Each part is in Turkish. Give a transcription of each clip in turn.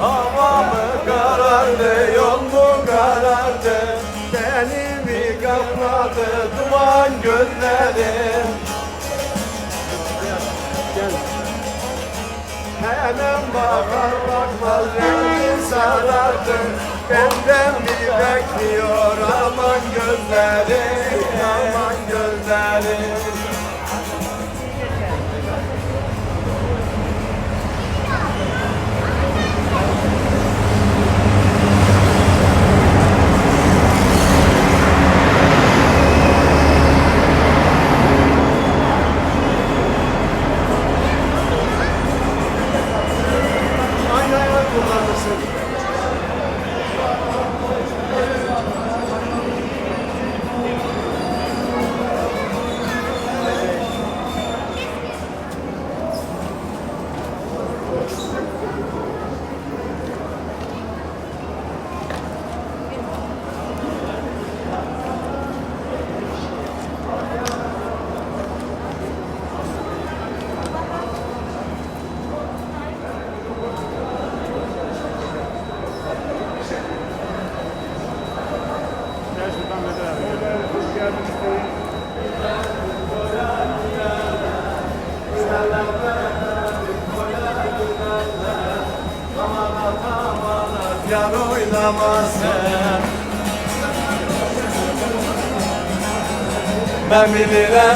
Hava mı karardı, yol mu karardı Beni mi kapladı duman gözlerim? Hemen bakar bakmaz rengi sarardı. Benden mi bekliyor aman gözlerim Aman gözlerim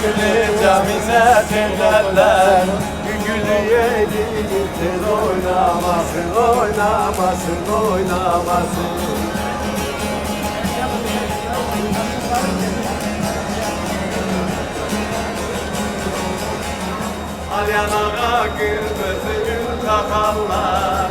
bilirim camine derler Gülüye gittir oynamasın Oynamasın, oynamasın. Alyanağa kırmızı gül takarlar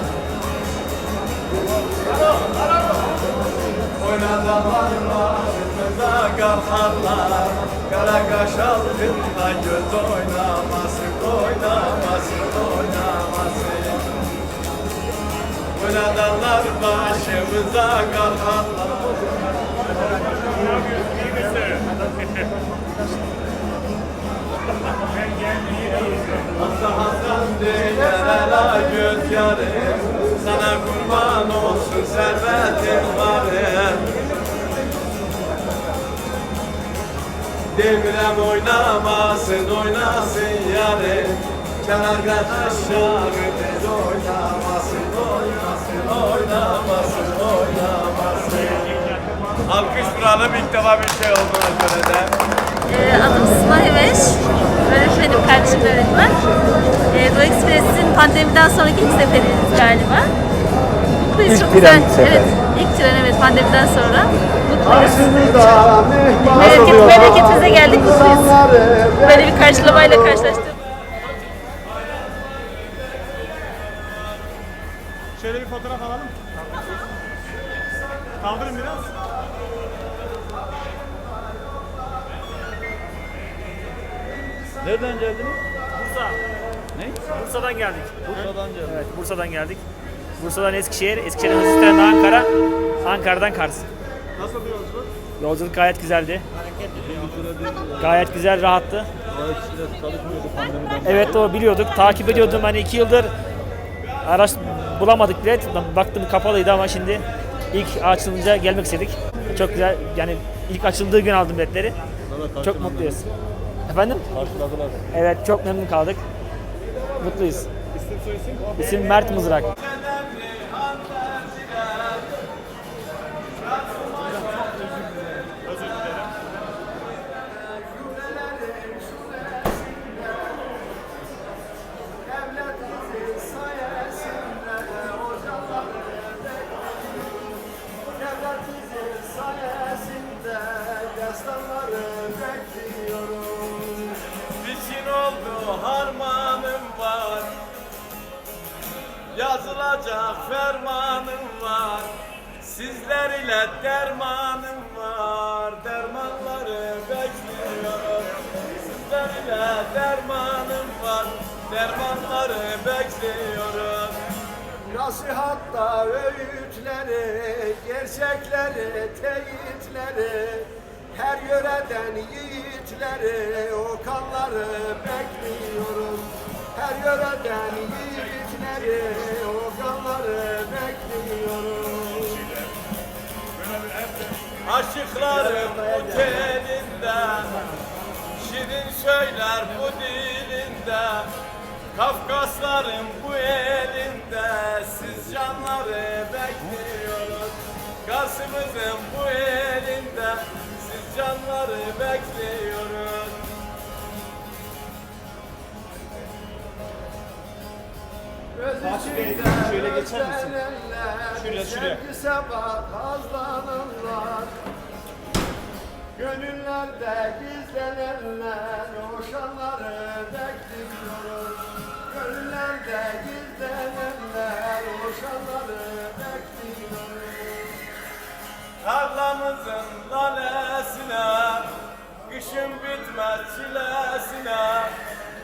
Oynadılar kırmızı kalkarlar Kara kaş altında göz oynamasın Oynamasın, oynamasın Oynadılar başımıza kalkarlar Hasan Hasan diye göz yarım Sana kurban olsun servetin varım Devrem oynamasın oynasın yarım Kenardan aşağı biz oynamasın oynasın oynamasın oynamasın. Alkış vuralım ilk defa bir şey oldu Ankara'da. Ee, adım Sıla Heveş. Öğretmenim, kardeşim öğretmen. Ee, bu Express'in pandemiden sonraki ilk seferiniz galiba. Mutluyuz, İlk çok tren güzel. Evet, ilk tren evet pandemiden sonra. Mutluyuz. Memleket, memleketimize geldik, mutluyuz. Böyle bir karşılamayla karşılaştık. Şöyle bir fotoğraf alalım. Kaldırın biraz. Nereden geldiniz? Bursa. Ne? Bursa'dan geldik. Bursa'dan geldim. Evet, Bursa'dan geldik. Bursa'dan Eskişehir, Eskişehir'den Hızlıstren Ankara, Ankara'dan Kars. Nasıl bir yolculuk? Yolculuk gayet güzeldi. Gayet güzel, rahattı. Evet o biliyorduk, takip ediyordum. Hani iki yıldır araç bulamadık bilet. Baktım kapalıydı ama şimdi ilk açılınca gelmek istedik. Çok güzel, yani ilk açıldığı gün aldım biletleri. Çok mutluyuz. Efendim? Karşıladılar. Evet, çok memnun kaldık. Mutluyuz. İsim soyisim? İsim Mert Mızrak. Yazılacak fermanım var. Sizler ile dermanım var. Dermanları bekliyorum. Sizler ile dermanım var. Dermanları bekliyorum. Nasihatta öğütleri, gerçekleri, teyitleri Her yöreden yiğitleri, o kanları bekliyorum Her yöreden yiğitleri, günleri, o kanları bekliyorum. Aşıkların bu teninden, şirin söyler bu dilinde, Kafkasların bu elinde, siz canları bekliyoruz. Kasımızın bu elinde, siz canları bekliyoruz. Fatih Bey şöyle geçer misin? Şuraya, şuraya. Gönüllerde gizlenenler Oşanları bekliyoruz Gönüllerde gizlenenler Oşanları bekliyoruz Tarlamızın lalesine Kışın bitmez çilesine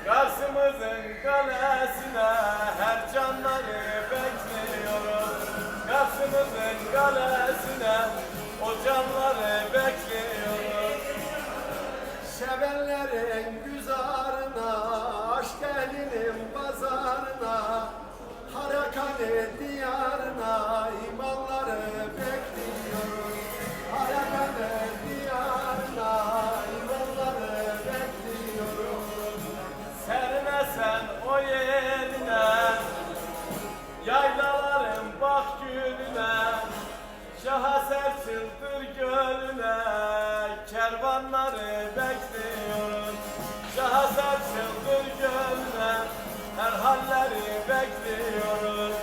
Karsımızın kalesine Her canları bekliyoruz Karsımızın kalesine O canları bekliyoruz Sevenlerin güzarına Aşk elinin pazarına Harakane diyarına Şaha serçildir gölüne Kervanları bekliyoruz Şaha serçildir gölüne Her halleri bekliyoruz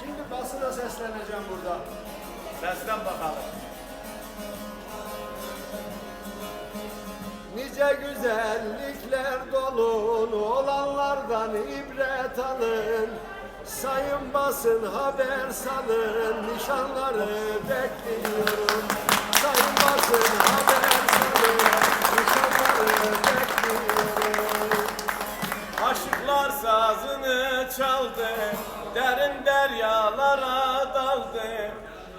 Şimdi basına sesleneceğim burada? Seslen bakalım. Nice güzellikler dolu olanlardan ibret alın Sayın basın haber salın nişanları bekliyorum Sayın basın haber salın nişanları bekliyorum Aşıklar sazını çaldı, derin deryalara daldı.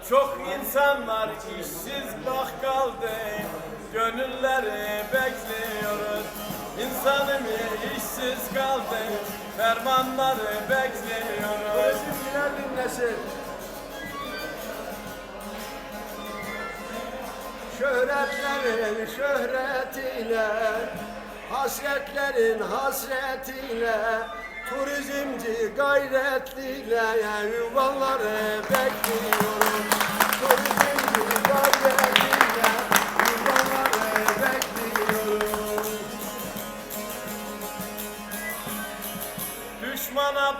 Çok insanlar işsiz bak kaldı, gönülleri bekliyoruz. İnsanım işsiz kaldı, fermanları bekliyoruz. Özümler dinlesin. Şöhretlerin şöhretiyle Hasretlerin hasretiyle Turizmci gayretliyle Yuvaları bekliyorum. Turizmci gayretliyle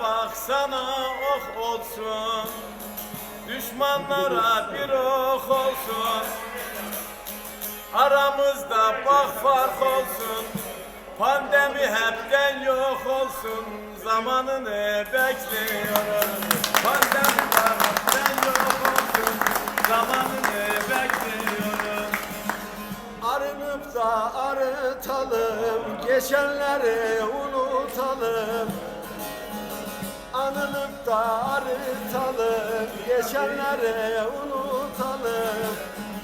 baksana ok olsun, düşmanlara bir ok olsun. Aramızda bak fark olsun. Pandemi hepten yok olsun. Zamanını bekliyoruz? Pandemi hepten yok olsun. Zamanını bekliyoruz? Arınıp da arıtalım, geçenleri unutalım. Anılıp da arıtalım, geçenleri unutalım.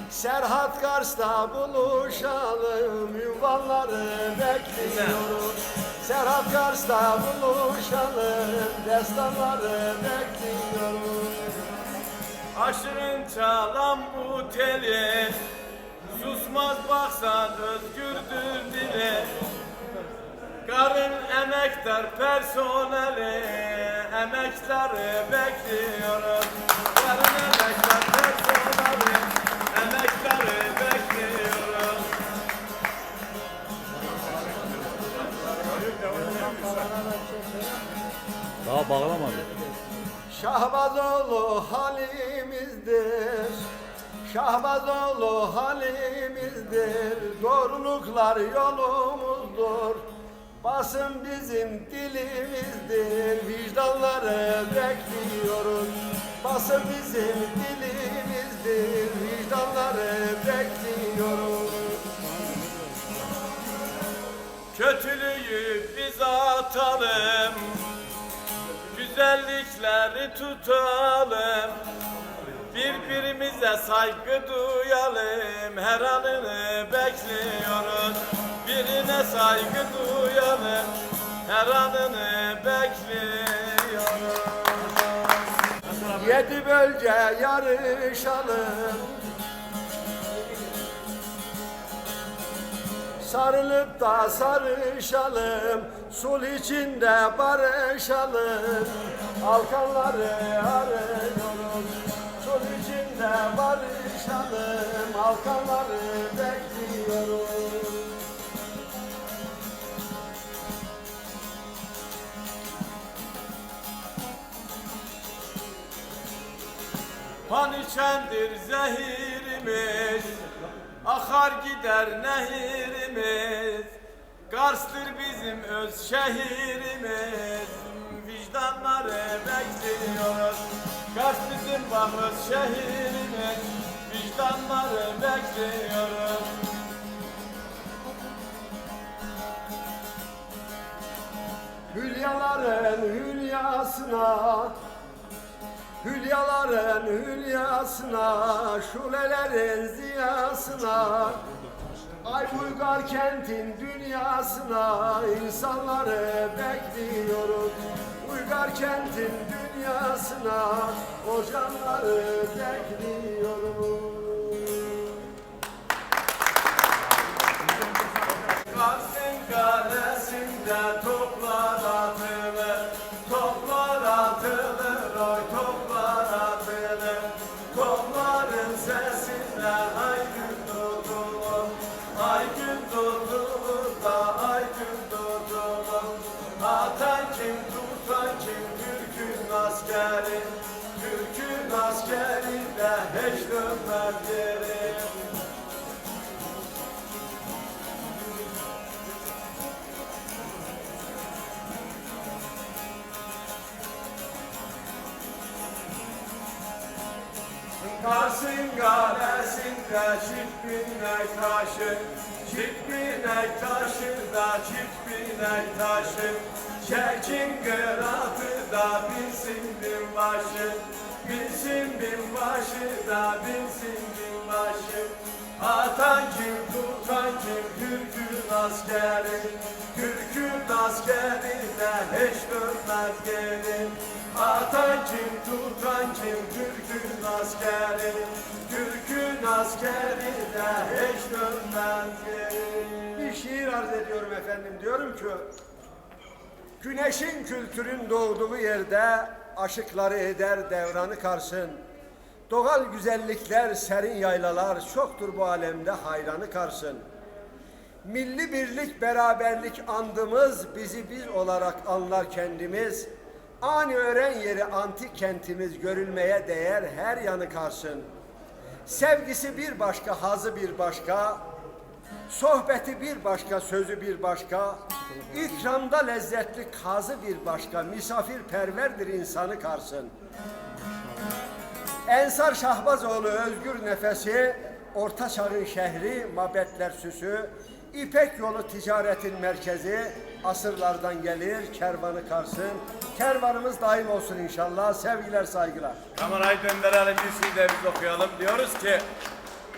Serhat Kars'ta buluşalım, yuvaları bekliyoruz. Serhat Kars'ta buluşalım, destanları bekliyoruz. Aşırın çalan bu teli Susmaz baksan özgürdür dili Karın emektar personeli Emektarı bekliyoruz Karın emektar personeli Emektarı bekliyoruz Daha bağlamadı. Şahbazoğlu halimizdir. Şahbazoğlu halimizdir. Doğruluklar yolumuzdur Basın bizim dilimizdir Vicdanları bekliyoruz. Basın bizim dilimizdir Vicdanları bekliyoruz. Kötülüğü biz atalım Güzellikleri tutalım. Birbirimize saygı duyalım Her anını bekliyoruz Birine saygı duyalım Her anını bekliyoruz Yedi bölge yarışalım. Sarılıp da sarışalım Sul içinde barışalım. Alkanları arıyoruz Sul içinde barışalım. Alkanları bekliyoruz içendir zehirimiz Akar gider nehirimiz. Kars'tır bizim öz şehrimiz. Vicdanları bekliyoruz. Kars bizim öz şehrimiz. Vicdanları bekliyoruz. Hülyaların hülyasına Hülyaların hülyasına Şulelerin ziyasına Ay Bulgar kentin dünyasına insanları bekliyoruz. Uygar kentin dünyasına Hocanları bekliyoruz. Kars'ın kalesinde de hiç dönmez geri Kars'ın kalesinde çift taşı Çift binek taşı da çift binek taşı Çekin kıratı da binsin binbaşı Binsin binbaşı da binsin binbaşı Atan kim tutan kim Türk'ün askeri. Türk'ün askeri de hiç dönmez geri Atan kim tutan kim Türk'ün askeri. Türk'ün askeri de hiç dönmez geri Bir şiir arz ediyorum efendim. Diyorum ki Güneşin kültürün doğduğu yerde aşıkları eder devranı karsın. Doğal güzellikler, serin yaylalar çoktur bu alemde hayranı karsın. Milli birlik, beraberlik andımız bizi biz olarak anlar kendimiz. Ani öğren yeri antik kentimiz görülmeye değer her yanı karsın. Sevgisi bir başka, hazı bir başka, Sohbeti bir başka, sözü bir başka, ikramda lezzetli kazı bir başka, misafirperverdir insanı karsın. Ensar Şahbazoğlu özgür nefesi, Orta Çağ'ın şehri, mabetler süsü, İpek yolu ticaretin merkezi, asırlardan gelir, kervanı karsın. Kervanımız daim olsun inşallah. Sevgiler, saygılar. Kamerayı döndürelim bir şey de biz okuyalım. Diyoruz ki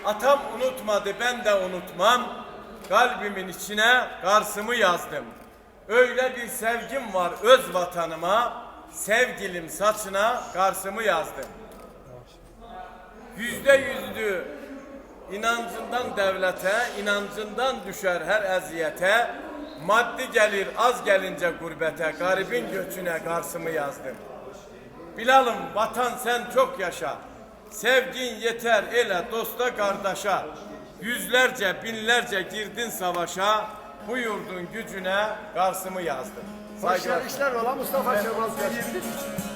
Atam unutmadı ben de unutmam. Kalbimin içine Kars'ımı yazdım. Öyle bir sevgim var öz vatanıma. Sevgilim saçına Kars'ımı yazdım. Yüzde yüzlü inancından devlete, inancından düşer her eziyete. Maddi gelir az gelince gurbete, garibin göçüne Kars'ımı yazdım. Bilalım vatan sen çok yaşa. Sevgin yeter ele dosta kardeşa. Yüzlerce binlerce girdin savaşa. Bu yurdun gücüne Kars'ımı yazdım. Saygılar. işler ola Mustafa Kemal. Hoş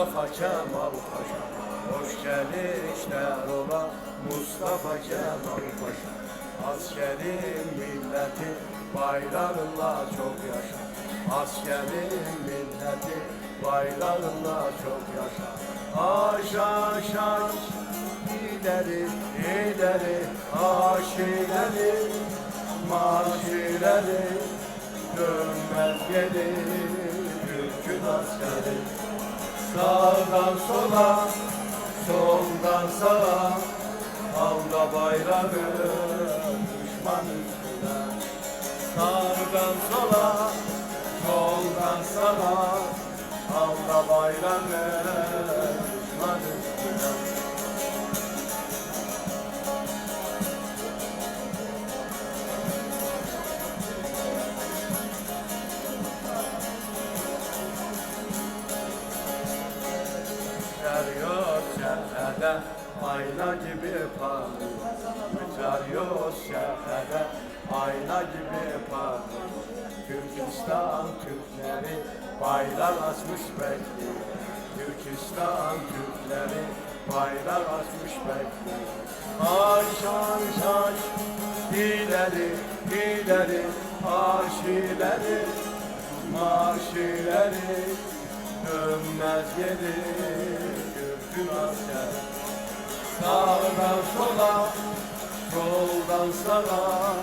Mustafa Kemal Paşa. Hoş gelişler ola Mustafa Kemal Paşa. Askerin milleti bayrağınla çok yaşa. Askerin milleti bayrağınla çok yaşa. Aş aş aş ileri ileri aş ileri marş ileri dönmez geri Türk'ün askeri Sağdan sola soldan sağa Alda bayrağı düşman üstüne. Sağdan sola soldan sağa Alda bayrağı düşman üstüne şehre ayna gibi parlıyor. Uçarıyor şehre ayna gibi parlıyor. Türkistan Türkleri bayrak açmış bekliyor. Türkistan Türkleri bayrak açmış bekliyor. Aş aş aş ileri ileri aş ileri dönmez geri Türk'ün asker Sağdan sola soldan sağa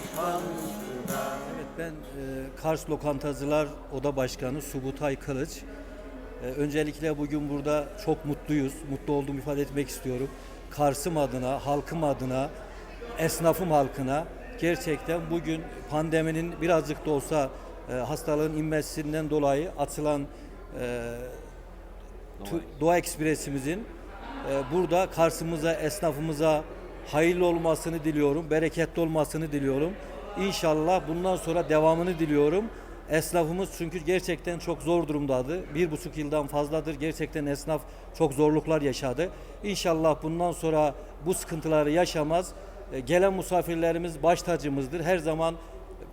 düşman üstüne Evet ben e, Kars Lokantacılar Oda Başkanı Subutay Kılıç. E, öncelikle bugün burada çok mutluyuz. Mutlu olduğumu ifade etmek istiyorum. Kars'ım adına, halkım adına, esnafım halkına gerçekten bugün pandeminin birazcık da olsa e, hastalığın inmesinden dolayı açılan e, Doğa Ekspresimizin e, burada Kars'ımıza, esnafımıza hayırlı olmasını diliyorum, bereketli olmasını diliyorum. İnşallah bundan sonra devamını diliyorum. Esnafımız çünkü gerçekten çok zor durumdadı. Bir buçuk yıldan fazladır gerçekten esnaf çok zorluklar yaşadı. İnşallah bundan sonra bu sıkıntıları yaşamaz. E, Gelen misafirlerimiz baş tacımızdır. Her zaman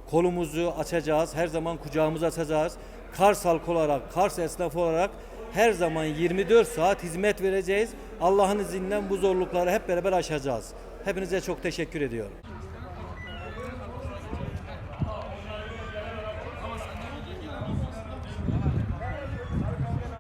kolumuzu açacağız, her zaman kucağımızı açacağız. Kars halkı olarak, Kars esnafı olarak her zaman 24 saat hizmet vereceğiz. Allah'ın izniyle bu zorlukları hep beraber aşacağız. Hepinize çok teşekkür ediyorum.